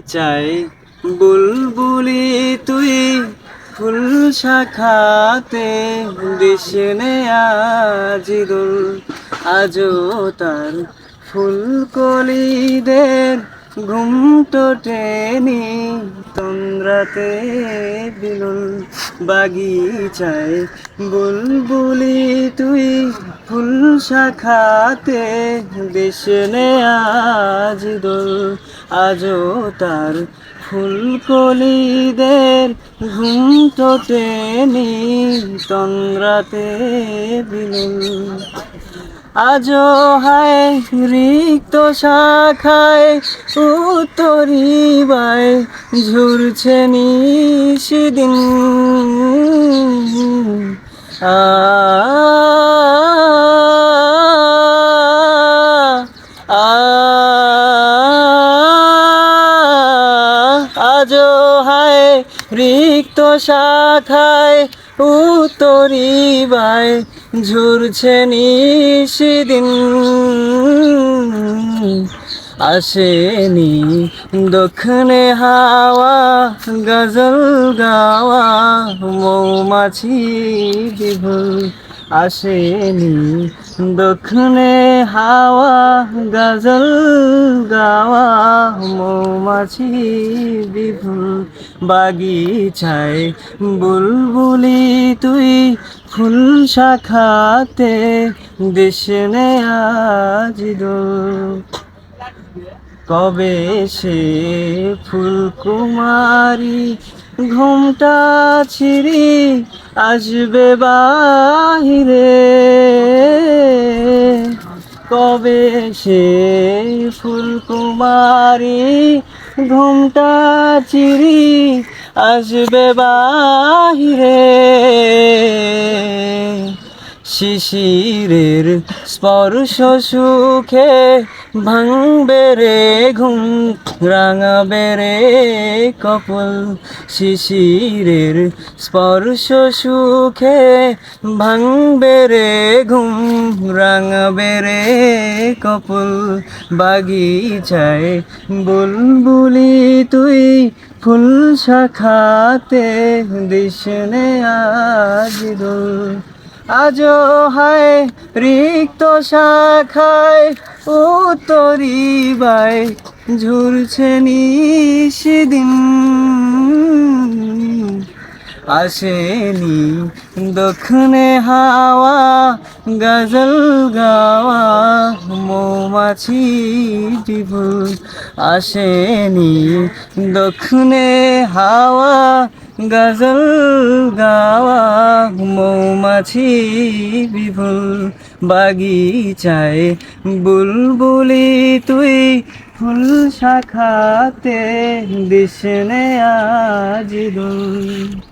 চাই বুলবুলি তুই ফুল শাখাতে দিশনে আজও তার ফুল ঘুম টেনি তন্দ্রাতে বিলুল বাগিচায়, বুলবুলি তুই ফুল শাখাতে দিশনে আজিদুল আজও তার ফুলকলিদের ঘুম টেনি তন্দ্রাতে বিলুল আজও হায় রিক্ত শাখায় উত্তরিবায় ঝুরছে নিশিদিন। আ আ আজও হায় রিক্ত শাখায় উত্তরিবায় ঝুরছে নিশিদিন, আসেনি দক্ষিণে হাওয়া, গজল গাওয়া, মৌমাছি বিভুল আসেনি দক্ষিণে হাওয়া, গজল গাওয়া, মৌমাছি বিভুল বাগিচায় বুলবুলি তুই ফুল শাখাতে দেশনে আজ কবে সে ফুলকুমারী ঘুমটা ছিড়ি আসবে বাহিরে? কবে সে ফুলকুমারী ঘুমটা চিরি আসবে বাহিরে। শিশিরের স্পর্শ সুখে ভাঙবে রে ঘুম, রাঙাবে রে কপল। শিশিরের স্পর্শ সুখে ভাঙবে রে ঘুম, রাঙাবে রে কপল। বাগিচায় বুলবুলি তুই ফুল শাখাতে দিশনে আজ আজও হায়, রিক্ত শাখায় উত্তরিবায় ঝুরছে নিশিদিন আসেনি দক্ষিণে হাওয়া, গজল গাওয়া, মৌমাছি বিভুল আসেনি দক্ষিণে হাওয়া গজল গাওয়া মৌমাছি বিভুল বাগিচায়। বুলবুলি তুই ফুল শাখাতে দিশনে আজিদুল।